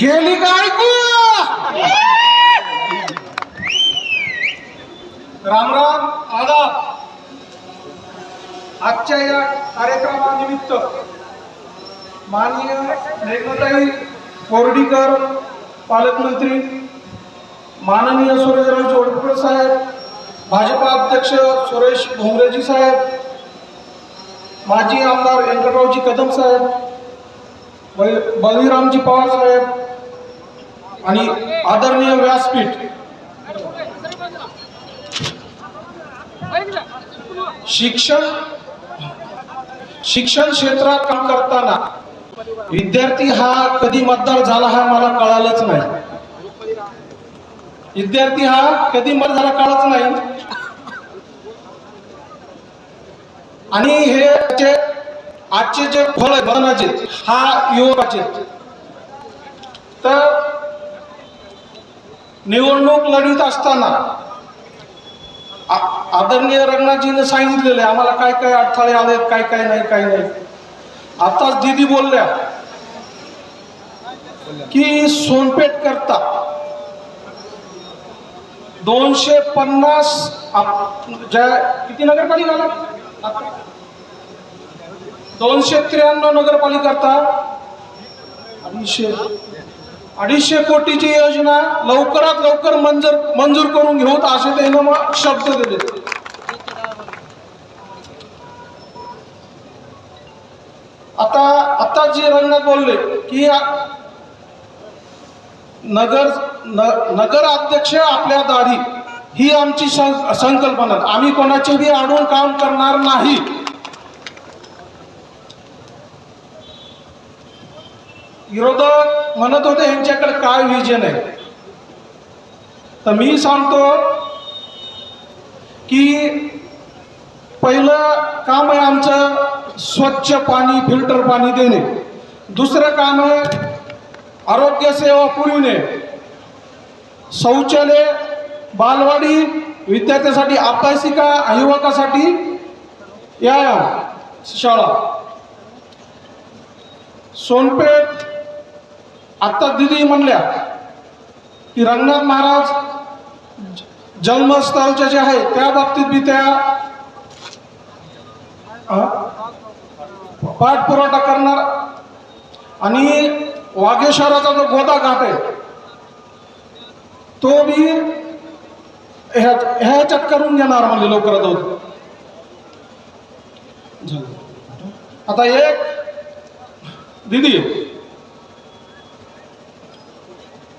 गेली काय राम राम आदाब. आजच्या या कार्यक्रमानिमित्त माननीय रेखाताई कोर्डीकर पालकमंत्री माननीय सुरेशराव जोडकर साहेब भाजपा अध्यक्ष सुरेश भोंगरेजी साहेब माजी आमदार व्यंकटरावजी कदम साहेब बळी- बळीरामजी पवार साहेब आणि आदरणीय व्यासपीठ. शिक्षण शिक्षण क्षेत्रात काम करताना विद्यार्थी हा कधी मतदार झाला हा मला कळालंच नाही. विद्यार्थी हा कधी मत झाला कळाच नाही. आणि हे जे आजचे जे फळ आहे मतदानाचे हा युवकाचे. तर निवडणूक लढीत असताना आदरणीय रंगनाथजीने सांगितलेलं आहे आम्हाला काय काय अडथळे आले काय काय नाही काय नाही. आताच दिदी बोलल्या की सोनपेठ करता दोनशे पन्नास ज्या किती नगरपालिका आला? दोनशे त्र्याण्णव नगरपालिका अडीचशे. अडीचशे कोटीची योजना लवकरात लवकर मंजूर मंजूर करून घेऊत असे त्यांना मग शब्द दिले. आता आता जे रंगनाथ बोलले की नगर न- नगर अध्यक्ष आपल्या दाढी ही आमची सं- संकल्पना. आम्ही कोणाचे बी आडून काम करणार नाही. विरोधक म्हणत होते यांच्याकडे काय विजन आहे? तर मी सांगतो की पहिलं काम आहे आमचं स्वच्छ पाणी फिल्टर पाणी देणे. दुसरं काम आहे आरोग्य सेवा पुरविणे. शौचालय बालवाडी विद्यार्थ्यासाठी अभ्यासिका युवकासाठी या शाळा. सोनपेठ आत्ता दिदी म्हणल्या की रंगनाथ महाराज जन्मस्थळचे जे आहे त्या बाबतीत बी त्या पाठपुरवठा करणार. आणि वाघेश्वराचा जो गोदा घाट आहे तो बी ह्या ह्याच्यात करून घेणार म्हणजे लवकरात लवकर आता एक दिदी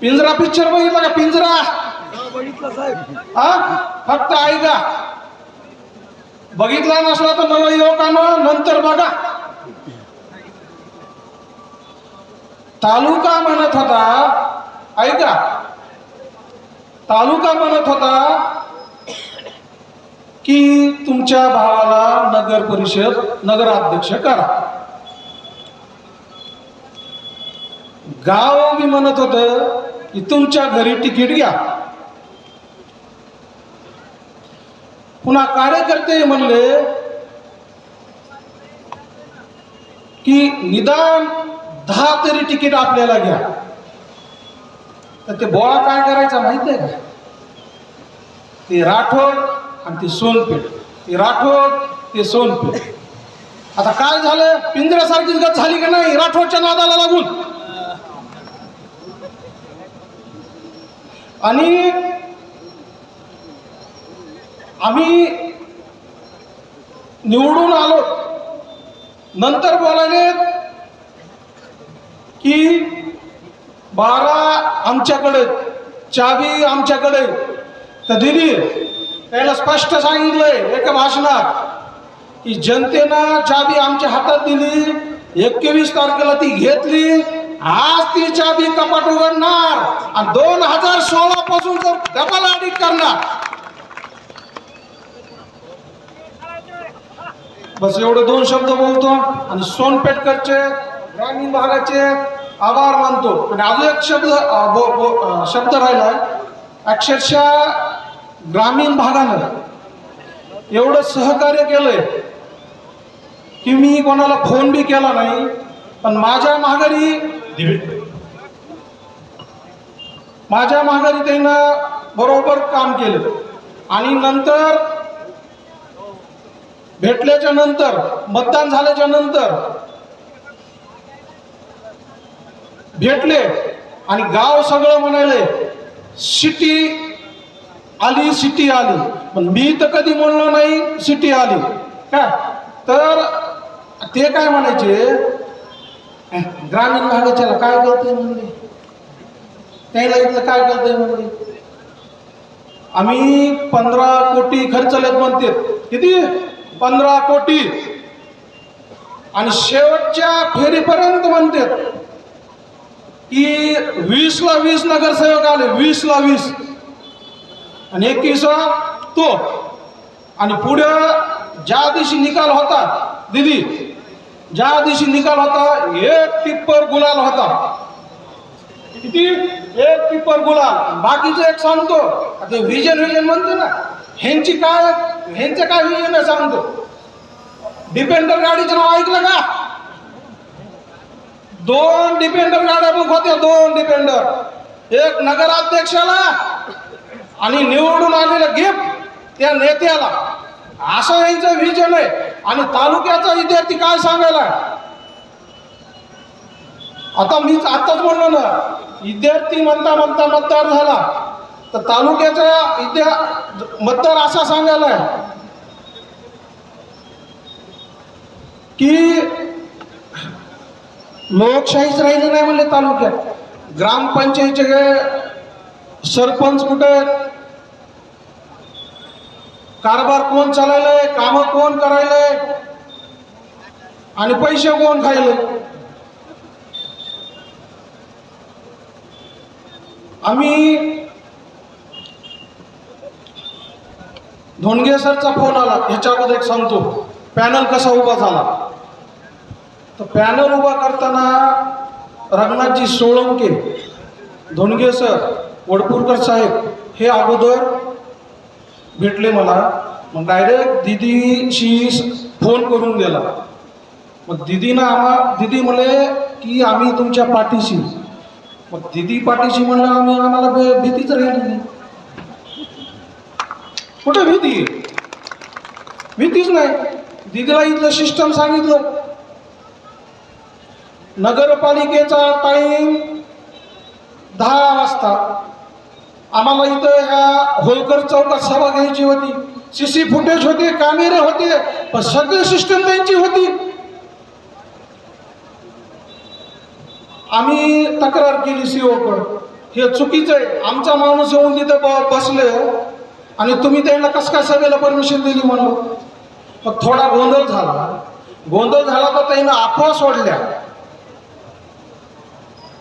पिंजरा पिक्चर बघितला का? पिंजरा? हा? फक्त ऐका बघितला नसला तर नवयुवकानं नंतर बघा. तालुका म्हणत होता ऐका. तालुका म्हणत होता की तुमच्या भावाला नगर परिषद नगराध्यक्ष करा. गाव मी म्हणत होतं तुमच्या घरी तिकीट घ्या. पुन्हा कार्यकर्ते म्हणले की निदान दहा तरी तिकीट आपल्याला घ्या. तर ते बोळा काय करायचा माहिती आहे का? ते राठोड आणि ते सोनपेठ. ते राठोड ते सोनपेठ. आता काय झालं? पिंजऱ्यासारखीच गत झाली का नाही? राठोडच्या नादाला लागून. आणि आम्ही निवडून आलो. नंतर बोलायले की बारा आमच्याकडे चावी आमच्याकडे. तर दिली त्याला स्पष्ट सांगितलंय एका भाषणात की जनतेनं चावी आमच्या हातात दिली एकवीस तारखेला ती घेतली आज ती बी कपाट उघडणार. आणि दोन हजार सोळा पासून जर डबल ऑडिट करणार. बस एवढे दोन शब्द बोलतो आणि सोनपेठकरचे ग्रामीण भागाचे आभार मानतो. आणि अजून एक शब्द बो- बो- शब्द राहिलाय अक्षरशः ग्रामीण भागानं एवढं सहकार्य केलंय की मी कोणाला फोन बी केला नाही पण माझ्या माघारी माझ्या माघारी त्यानं बरोबर काम केलं. आणि नंतर भेटल्याच्या नंतर मतदान झाल्याच्यानंतर भेटले आणि गाव सगळं म्हणाले सिटी आली सिटी आली. पण मी तर कधी म्हणलो नाही सिटी आली. का? तर ते काय म्हणायचे ग्रामीण भागाच्याला काय करते म्हणले त्याला इथलं काय करते म्हणले आम्ही पंधरा कोटी खर्चलेत म्हणते. किती? पंधरा कोटी. आणि शेवटच्या फेरीपर्यंत म्हणते. की वीसला वीस नगरसेवक आले वीसला वीस. आणि एकवीस तो. आणि पुढं ज्या दिवशी निकाल होता दिदी ज्या दिवशी निकाल होता एक टिप्पर गुलाल होता. किती? एक टिप्पर गुलाल. बाकीचं एक सांगतो. आता व्हिजन व्हिजन म्हणतो ना ह्यांची काय ह्यांचं काय व्हिजन आहे सांगतो. डिपेंडर गाडीचं नाव ऐकलं का? दोन डिपेंडर गाड्या बुक होत्या दोन डिपेंडर एक नगराध्यक्षाला आणि निवडून आलेलं गिफ्ट त्या नेत्याला. असं यांचं व्हिजन आहे. आणि तालुक्याचा विद्यार्थी काय सांगायला? आता मीच आताच म्हणलो ना विद्यार्थी म्हणता म्हणता मतदार झाला. तर तालुक्याचा विद्या मतदार असा सांगायला की लोकशाहीच राहिली नाही म्हणले तालुक्यात. ग्रामपंचायतीचे सरपंच कुठे कारभार कोण चालायलंय कामं कोण करायलंय? आणि पैसे कोण खायले? आम्ही धोंडगे सरचा फोन आला. ह्याच्या अगोदर एक सांगतो. पॅनल कसा उभा झाला? तर पॅनल उभा करताना रंगनाथजी सोळंके धोंडगे सर वडपूरकर साहेब हे अगोदर भेटले मला. मग डायरेक्ट दिदीशी फोन करून दिला मग दिदीनं आम्हा दिदी म्हणले की आम्ही तुमच्या पाठीशी. मग दिदी पाठीशी म्हणलं आम्ही आम्हाला भीतीच राहिली कुठे भीती? भीतीच नाही. दिदीला इथलं सिस्टम सांगितलं. नगरपालिकेचा टाईम दहा वाजता. आम्हाला इथं ह्या होलकर चौकात सभा घ्यायची होती. सी सी फुटेज होते कॅमेरे होते पण सगळी सिस्टम त्यांची होती. आम्ही तक्रार केली सीओकडं हे चुकीचं आहे. आमचा माणूस येऊन तिथं ब- बसले हो. आणि तुम्ही त्यांना कस काय सभेला परमिशन दिली म्हणून? मग थोडा गोंधळ झाला. गोंधळ झाला तर त्यांना अफवा सोडल्या.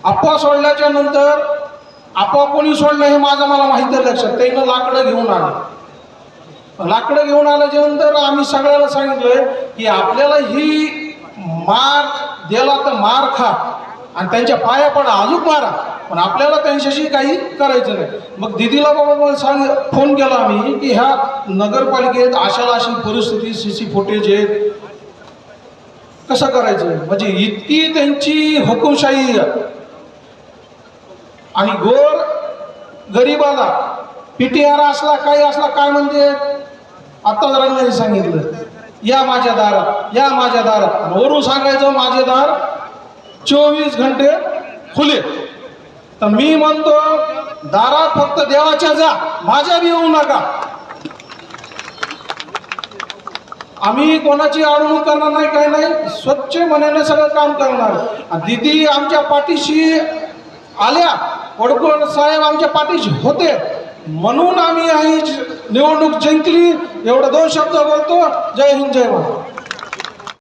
अफवा सोडल्याच्या नंतर आपोआप कोणी सोडलं हे माझं मला माहिती आहे लक्षात. त्यानं लाकडं घेऊन आलं लाकडं घेऊन आलं जेवण तर आम्ही सगळ्याला सांगितलं की आपल्याला ही मार दिला तर मार खा आणि त्यांच्या पाया पडा अजून मारा. पण आपल्याला त्यांच्याशी काही करायचं नाही. मग दिदीला बाबा सांग फोन केला आम्ही की ह्या नगरपालिकेत अशाला अशी परिस्थिती सी सी फुटेज आहेत कसं करायचं? म्हणजे इतकी त्यांची हुकुमशाही आणि गोर गरीबाला पीटीआर असला काही असला काय म्हणजे आत्ताच रंगाने सांगितलं. या माझ्या दारात या माझ्या दारात. वरून सांगायचं माझे दार चोवीस घंटे खुले. तर मी म्हणतो दारात फक्त देवाच्या जा माझ्या बी येऊ नका. आम्ही कोणाची अडवणूक करणार नाही काही नाही. स्वच्छ मनाने सगळं काम करणार. दिदी आमच्या पाठीशी आल्या. वडकोड साहेब आमच्या पाठीशी होते. म्हणून आम्ही ही निवडणूक जिंकली. एवढं दोन शब्द बोलतो. जय हिंद जय महाराज